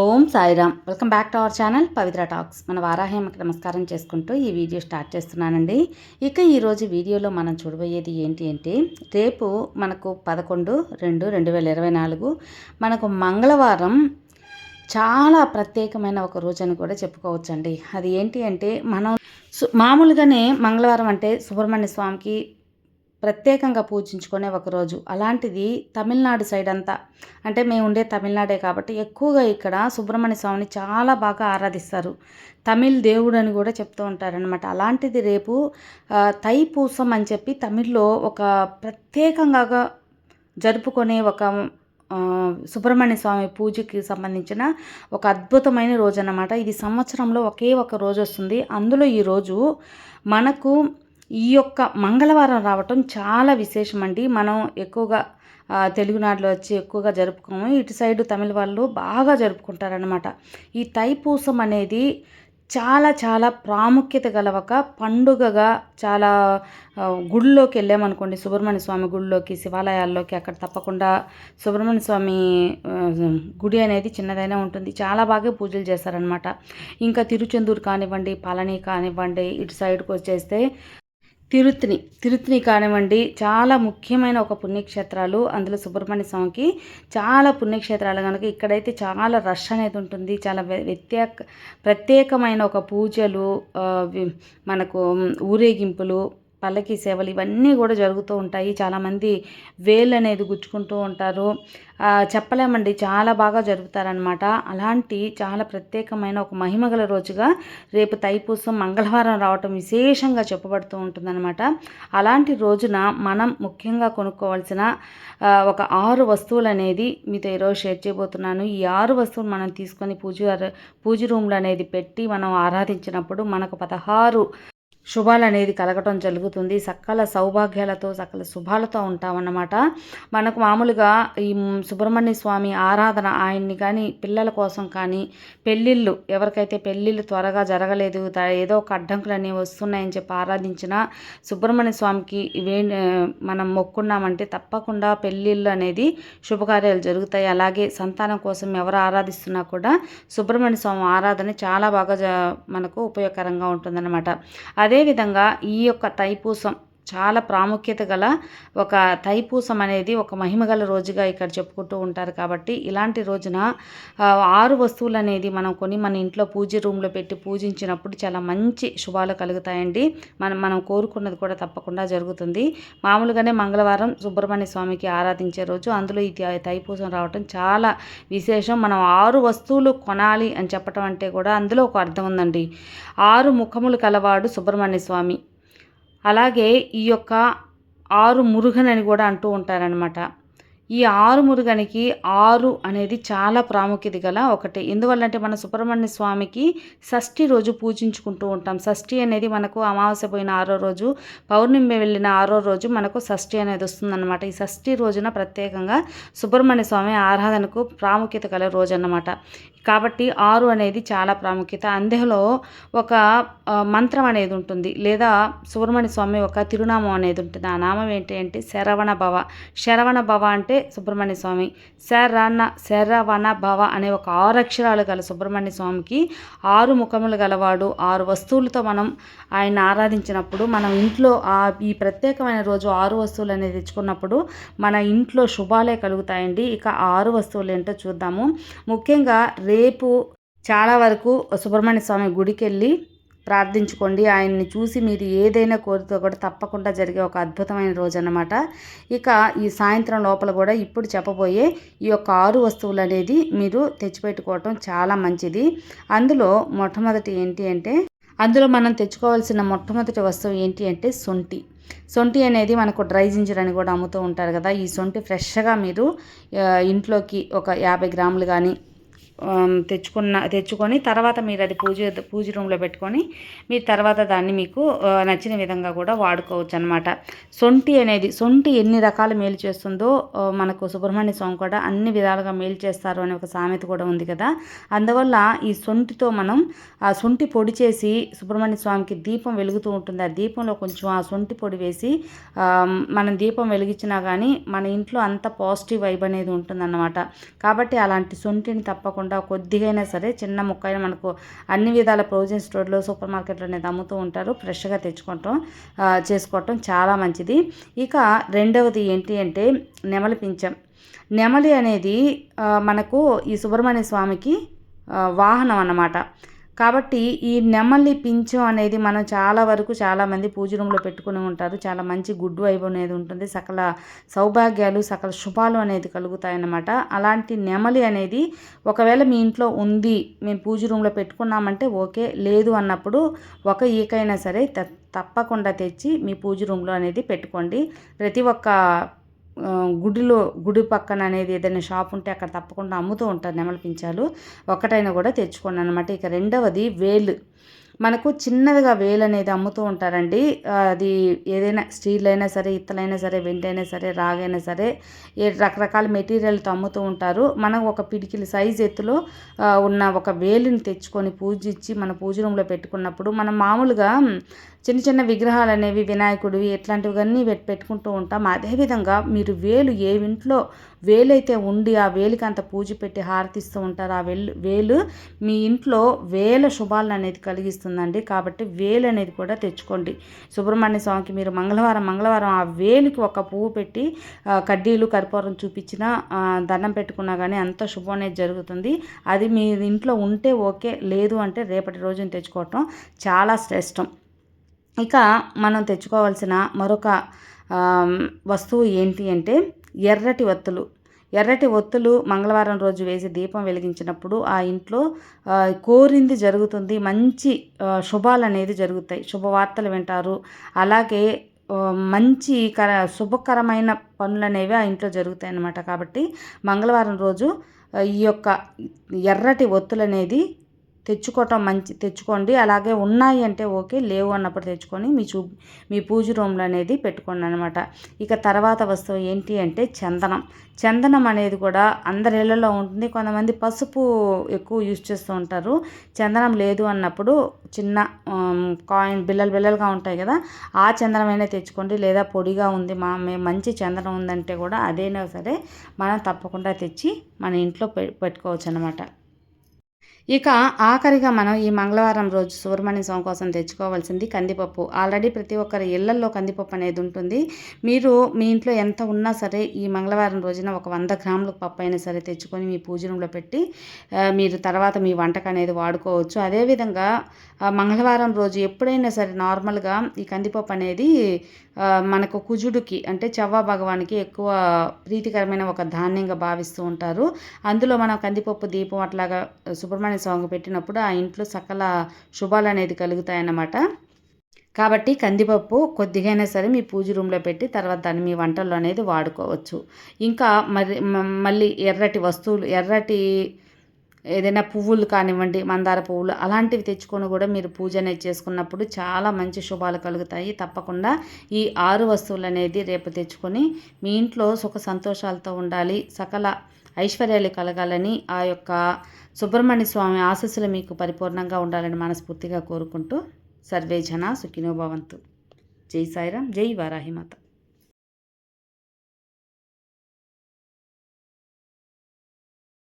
Om Sairam. Welcome back to our channel Pavitra talks. మన వారాహ్యమకి నమస్కారం చేసుకుంటూ ఈ వీడియో స్టార్ట్ చేస్తున్నానండి. ఇక ఈరోజు వీడియోలో మనం చూడబోయేది ఏంటి అంటే రేపు మనకు పదకొండు రెండు రెండు వేల ఇరవై నాలుగు మనకు మంగళవారం చాలా ప్రత్యేకమైన ఒక రోజు అని కూడా చెప్పుకోవచ్చండి. అది ఏంటి అంటే మనం మామూలుగానే మంగళవారం అంటే సుబ్రహ్మణ్య స్వామికి ప్రత్యేకంగా పూజించుకునే ఒక రోజు. అలాంటిది తమిళనాడు సైడ్ అంతా. అంటే మేము ఉండే తమిళనాడే కాబట్టి ఎక్కువగా ఇక్కడ సుబ్రహ్మణ్య స్వామిని చాలా బాగా ఆరాధిస్తారు. తమిళ్ దేవుడు అని కూడా చెప్తూ ఉంటారనమాట అలాంటిది రేపు తైపూసం అని చెప్పి తమిళ్ళో ఒక ప్రత్యేకంగా జరుపుకునే ఒక సుబ్రహ్మణ్య స్వామి పూజకి సంబంధించిన ఒక అద్భుతమైన రోజు అన్నమాట ఇది సంవత్సరంలో ఒకే ఒక రోజు వస్తుంది. అందులో ఈ రోజు మనకు ఈ యొక్క మంగళవారం రావటం చాలా విశేషం అండి మనం ఎక్కువగా తెలుగునాడులో వచ్చి ఎక్కువగా జరుపుకోము. ఇటు సైడ్ తమిళ వాళ్ళు బాగా జరుపుకుంటారనమాట ఈ తైపూసం అనేది చాలా చాలా ప్రాముఖ్యత గల ఒక పండుగగా చాలా ఆ, గుడిలోకి వెళ్ళామనుకోండి. సుబ్రహ్మణ్య స్వామి గుడిలోకి శివాలయాల్లోకి అక్కడ తప్పకుండా సుబ్రహ్మణ్య స్వామి గుడి అనేది చిన్నదైనా ఉంటుంది. చాలా బాగా పూజలు చేస్తారనమాట ఇంకా తిరుచెందూరు కానివ్వండి పళని కానివ్వండి ఇటు సైడ్కి వచ్చేస్తే తిరుత్ని. తిరుత్ని కానివ్వండి చాలా ముఖ్యమైన ఒక పుణ్యక్షేత్రాలు. అందులో సుబ్రహ్మణ్య స్వామికి చాలా పుణ్యక్షేత్రాలు. కనుక ఇక్కడైతే చాలా రష్ అనేది ఉంటుంది. చాలా వ్య- వ్యత్యాక ప్రత్యేకమైన ఒక పూజలు మనకు ఊరేగింపులు పల్లకి సేవలు ఇవన్నీ కూడా జరుగుతూ ఉంటాయి. చాలామంది వేలు అనేది గుచ్చుకుంటూ ఉంటారు. చెప్పలేమండి. చాలా బాగా జరుగుతారనమాట అలాంటి చాలా ప్రత్యేకమైన ఒక మహిమగల రోజుగా రేపు తైపూసం మంగళవారం రావటం విశేషంగా చెప్పబడుతూ ఉంటుందన్నమాట. అలాంటి రోజున మనం ముఖ్యంగా కొనుక్కోవాల్సిన ఒక ఆరు వస్తువులు అనేది మీతో ఈరోజు షేర్ చేయబోతున్నాను. ఈ ఆరు వస్తువులు మనం తీసుకొని పూజ పూజ రూమ్లు అనేది పెట్టి మనం ఆరాధించినప్పుడు మనకు పదహారు శుభాలు అనేది కలగటం జరుగుతుంది. సకల సౌభాగ్యాలతో సకల శుభాలతో ఉంటామన్నమాట. మనకు మామూలుగా ఈ సుబ్రహ్మణ్య స్వామి ఆరాధన ఆయన్ని కానీ పిల్లల కోసం కానీ పెళ్ళిళ్ళు ఎవరికైతే పెళ్ళిళ్ళు త్వరగా జరగలేదు ఏదో ఒక అడ్డంకులు అనేవి వస్తున్నాయని చెప్పి ఆరాధించిన సుబ్రహ్మణ్య స్వామికి వే మనం మొక్కున్నామంటే తప్పకుండా పెళ్ళిళ్ళు అనేది శుభకార్యాలు జరుగుతాయి. అలాగే సంతానం కోసం ఎవరు ఆరాధిస్తున్నా కూడా సుబ్రహ్మణ్య స్వామి ఆరాధన చాలా బాగా మనకు ఉపయోగకరంగా ఉంటుందన్నమాట. అదేవిధంగా ఈ యొక్క తైపూసం చాలా ప్రాముఖ్యత గల ఒక తైపూసం అనేది ఒక మహిమగల రోజుగా ఇక్కడ చెప్పుకుంటూ ఉంటారు కాబట్టి ఇలాంటి రోజున ఆరు వస్తువులు అనేది మనం కొని మన ఇంట్లో పూజ రూమ్లో పెట్టి పూజించినప్పుడు చాలా మంచి శుభాలు కలుగుతాయండి. మనం మనం కోరుకున్నది కూడా తప్పకుండా జరుగుతుంది. మామూలుగానే మంగళవారం సుబ్రహ్మణ్య స్వామికి ఆరాధించే రోజు అందులో ఈ తైపూసం రావటం చాలా విశేషం. మనం ఆరు వస్తువులు కొనాలి అని చెప్పటం అంటే కూడా అందులో ఒక అర్థం ఉందండి. ఆరు ముఖములు కలవాడు సుబ్రహ్మణ్య స్వామి. అలాగే ఈ యొక్క ఆరు మురుగన్ అని కూడా అంటూ ఉంటారనమాట ఈ ఆరు మురుగనికి ఆరు అనేది చాలా ప్రాముఖ్యత గల ఒకటి. ఎందువల్లంటే మన సుబ్రహ్మణ్య స్వామికి షష్ఠి రోజు పూజించుకుంటూ ఉంటాం. షష్ఠి అనేది మనకు అమావాస్య పోయిన ఆరో రోజు పౌర్ణమి వెళ్ళిన ఆరో రోజు మనకు షష్ఠి అనేది వస్తుందన్నమాట. ఈ షష్ఠి రోజున ప్రత్యేకంగా సుబ్రహ్మణ్య స్వామి ఆరాధనకు ప్రాముఖ్యత గల రోజు అన్నమాట కాబట్టి ఆరు అనేది చాలా ప్రాముఖ్యత. అందులో ఒక మంత్రం అనేది ఉంటుంది. లేదా సుబ్రహ్మణ్య స్వామి ఒక తిరునామం అనేది ఉంటుంది. ఆ నామం ఏంటి అంటే శరవణ భవ. శరవణ భవ అంటే సుబ్రహ్మణ్య స్వామి. శరణ శరవణ భవ అనే ఒక ఆరు అక్షరాలు గల సుబ్రహ్మణ్య స్వామికి ఆరు ముఖములు గలవాడు. ఆరు వస్తువులతో మనం ఆయన ఆరాధించినప్పుడు మనం ఇంట్లో ఆ ఈ ప్రత్యేకమైన రోజు ఆరు వస్తువులు అనేది తెచ్చుకున్నప్పుడు మన ఇంట్లో శుభాలే కలుగుతాయండి. ఇక ఆరు వస్తువులు ఏంటో చూద్దాము. ముఖ్యంగా రేపు చాలా వరకు సుబ్రహ్మణ్య స్వామి గుడికి వెళ్ళి ప్రార్థించుకోండి. ఆయన్ని చూసి మీరు ఏదైనా కోరితే కూడా తప్పకుండా జరిగే ఒక అద్భుతమైన రోజు అన్నమాట ఇక ఈ సాయంత్రం లోపల కూడా ఇప్పుడు చెప్పబోయే ఈ యొక్క ఆరు వస్తువులు అనేది మీరు తెచ్చిపెట్టుకోవటం చాలా మంచిది. అందులో మొట్టమొదటి ఏంటి అంటే అందులో మనం తెచ్చుకోవాల్సిన మొట్టమొదటి వస్తువు ఏంటి అంటే సొంటి. సొంటి అనేది మనకు డ్రై జింజర్ అని కూడా అమ్ముతూ ఉంటారు కదా. ఈ సొంటి ఫ్రెష్గా మీరు ఇంట్లోకి ఒక యాభై గ్రాములు కానీ తెచ్చుకున్న తెచ్చుకొని తర్వాత మీరు అది పూజ పూజ రూమ్లో పెట్టుకొని మీరు తర్వాత దాన్ని మీకు నచ్చిన విధంగా కూడా వాడుకోవచ్చు అనమాట సొంటి అనేది సొంటి ఎన్ని రకాల మేలు చేస్తుందో మనకు సుబ్రహ్మణ్య స్వామి కూడా అన్ని విధాలుగా మేలు చేస్తారు అనే ఒక సామెత కూడా ఉంది కదా. అందువల్ల ఈ సొంటితో మనం ఆ సొంటి పొడి చేసి సుబ్రహ్మణ్య స్వామికి దీపం వెలుగుతూ ఉంటుంది. ఆ దీపంలో కొంచెం ఆ సొంటి పొడి వేసి మనం దీపం వెలిగించినా కానీ మన ఇంట్లో అంత పాజిటివ్ వైబ్ అనేది ఉంటుందన్నమాట. కాబట్టి అలాంటి సొంటిని తప్పకుండా కాకుండా కొద్దిగైనా సరే చిన్న ముక్క అయినా మనకు అన్ని విధాల ప్రొవిజన్ స్టోర్లో సూపర్ మార్కెట్లో అనేది అమ్ముతూ ఉంటారు. ఫ్రెష్గా తెచ్చుకోవటం చేసుకోవటం చాలా మంచిది. ఇక రెండవది ఏంటి అంటే నెమలి పింఛం. నెమలి అనేది మనకు ఈ సుబ్రహ్మణ్య స్వామికి వాహనం అన్నమాట. కాబట్టి ఈ నెమలి పించం అనేది మనం చాలా వరకు చాలామంది పూజ రూమ్లో పెట్టుకుని ఉంటారు. చాలా మంచి గుడ్ వైబ్ అనేది ఉంటుంది. సకల సౌభాగ్యాలు సకల శుభాలు అనేది కలుగుతాయన్నమాట. అలాంటి నెమలి అనేది ఒకవేళ మీ ఇంట్లో ఉంది మేము పూజ రూమ్లో పెట్టుకున్నామంటే ఓకే లేదు అన్నప్పుడు ఒక ఈకైనా సరే తప్పకుండా తెచ్చి మీ పూజ రూమ్లో అనేది పెట్టుకోండి. ప్రతి ఒక్క గుడిలో గుడి పక్కన అనేది ఏదైనా షాప్ ఉంటే అక్కడ తప్పకుండా అమ్ముతూ ఉంటారు నెమలి పించాలు. ఒకటైనా కూడా తెచ్చుకోండి అనమాట ఇక రెండవది వేలు. మనకు చిన్నదిగా వేలు అనేది అమ్ముతూ ఉంటారండి. అది ఏదైనా స్టీల్ అయినా సరే ఇత్తలైనా సరే వెంటైనా సరే రాగైనా సరే ఏ రకరకాల మెటీరియల్తో అమ్ముతూ ఉంటారు. మనం ఒక పిడికిలి సైజ్ ఎత్తులో ఉన్న ఒక వేలుని తెచ్చుకొని పూజించి మన పూజ రూమ్లో పెట్టుకున్నప్పుడు మనం మామూలుగా చిన్న చిన్న విగ్రహాలు అనేవి వినాయకుడివి ఇట్లాంటివన్నీ పెట్ పెట్టుకుంటూ ఉంటాం. అదేవిధంగా మీరు వేలు ఏ ఇంట్లో వేలైతే ఉండి ఆ వేలికి అంత పూజ పెట్టి హారతిస్తూ ఉంటారు ఆ వేలు వేలు మీ ఇంట్లో వేల శుభాలను అనేది కలిగిస్తుందండి. కాబట్టి వేలు అనేది కూడా తెచ్చుకోండి. సుబ్రహ్మణ్య స్వామికి మీరు మంగళవారం మంగళవారం ఆ వేలుకి ఒక పువ్వు పెట్టి కడ్డీలు కర్పూరం చూపించినా దండం పెట్టుకున్నా కానీ అంత శుభం అనేది జరుగుతుంది. అది మీ ఇంట్లో ఉంటే ఓకే లేదు అంటే రేపటి రోజున తెచ్చుకోవటం చాలా శ్రేష్టం. ఇక మనం తెచ్చుకోవాల్సిన మరొక వస్తువు ఏంటి అంటే ఎర్రటి ఒత్తులు. ఎర్రటి ఒత్తులు మంగళవారం రోజు వేసి దీపం వెలిగించినప్పుడు ఆ ఇంట్లో కోరింది జరుగుతుంది. మంచి శుభాలు అనేది జరుగుతాయి. శుభవార్తలు వింటారు. అలాగే మంచి కర శుభకరమైన పనులు అనేవి ఆ ఇంట్లో జరుగుతాయి అన్నమాట కాబట్టి మంగళవారం రోజు ఈ యొక్క ఎర్రటి ఒత్తులు అనేది తెచ్చుకోవటం మంచి తెచ్చుకోండి. అలాగే ఉన్నాయి అంటే ఓకే లేవు అన్నప్పుడు తెచ్చుకొని మీ చూ మీ పూజ రూమ్లో అనేది పెట్టుకోండి అనమాట ఇక తర్వాత వస్తువు ఏంటి అంటే చందనం. చందనం అనేది కూడా అందరి ఇళ్ళలో ఉంటుంది. కొంతమంది పసుపు ఎక్కువ యూజ్ చేస్తూ ఉంటారు. చందనం లేదు అన్నప్పుడు చిన్న కాయిన్ బిల్లలు బిల్లలుగా ఉంటాయి కదా ఆ చందనమైనా తెచ్చుకోండి. లేదా పొడిగా ఉంది మా మేము మంచి చందనం ఉందంటే కూడా అదైనా సరే మనం తప్పకుండా తెచ్చి మన ఇంట్లో పె పెట్టుకోవచ్చు అనమాట ఇక ఆఖరిగా మనం ఈ మంగళవారం రోజు సుబ్రహ్మణ్య స్వామి కోసం తెచ్చుకోవాల్సింది కందిపప్పు. ఆల్రెడీ ప్రతి ఒక్కరి ఇళ్ళల్లో కందిపప్పు అనేది ఉంటుంది. మీరు మీ ఇంట్లో ఎంత ఉన్నా సరే ఈ మంగళవారం రోజున ఒక వంద గ్రాముల పప్పు అయినా సరే తెచ్చుకొని మీ పూజ రూమ్లో పెట్టి మీరు తర్వాత మీ వంటకు అనేది వాడుకోవచ్చు. అదేవిధంగా మంగళవారం రోజు ఎప్పుడైనా సరే నార్మల్గా ఈ కందిపప్పు అనేది మనకు కుజుడికి అంటే చవ్వ భగవానికి ఎక్కువ ప్రీతికరమైన ఒక ధాన్యంగా భావిస్తూ ఉంటారు. అందులో మనం కందిపప్పు దీపం అట్లాగా సుబ్రహ్మణ్య సాంగ్ పెట్టినప్పుడు ఆ ఇంట్లో సకల శుభాలు అనేది కలుగుతాయన్నమాట. కాబట్టి కందిపప్పు కొద్దిగైనా సరే మీ పూజ రూమ్లో పెట్టి తర్వాత దాన్ని మీ వంటల్లో అనేది వాడుకోవచ్చు. ఇంకా మరి మళ్ళీ ఎర్రటి వస్తువులు ఎర్రటి ఏదైనా పువ్వులు కానివ్వండి మందార పువ్వులు అలాంటివి తెచ్చుకొని కూడా మీరు పూజ అనేది చేసుకున్నప్పుడు చాలా మంచి శుభాలు కలుగుతాయి. తప్పకుండా ఈ ఆరు వస్తువులు అనేది రేపు తెచ్చుకొని మీ ఇంట్లో సుఖ సంతోషాలతో ఉండాలి. సకల ఐశ్వర్యాలు కలగాలని ఆ యొక్క సుబ్రహ్మణ్య స్వామి ఆశస్సులు మీకు పరిపూర్ణంగా ఉండాలని మనస్ఫూర్తిగా కోరుకుంటూ సర్వే జన సుఖినోభవంతు జై సాయిరాం జై వారాహిమాత.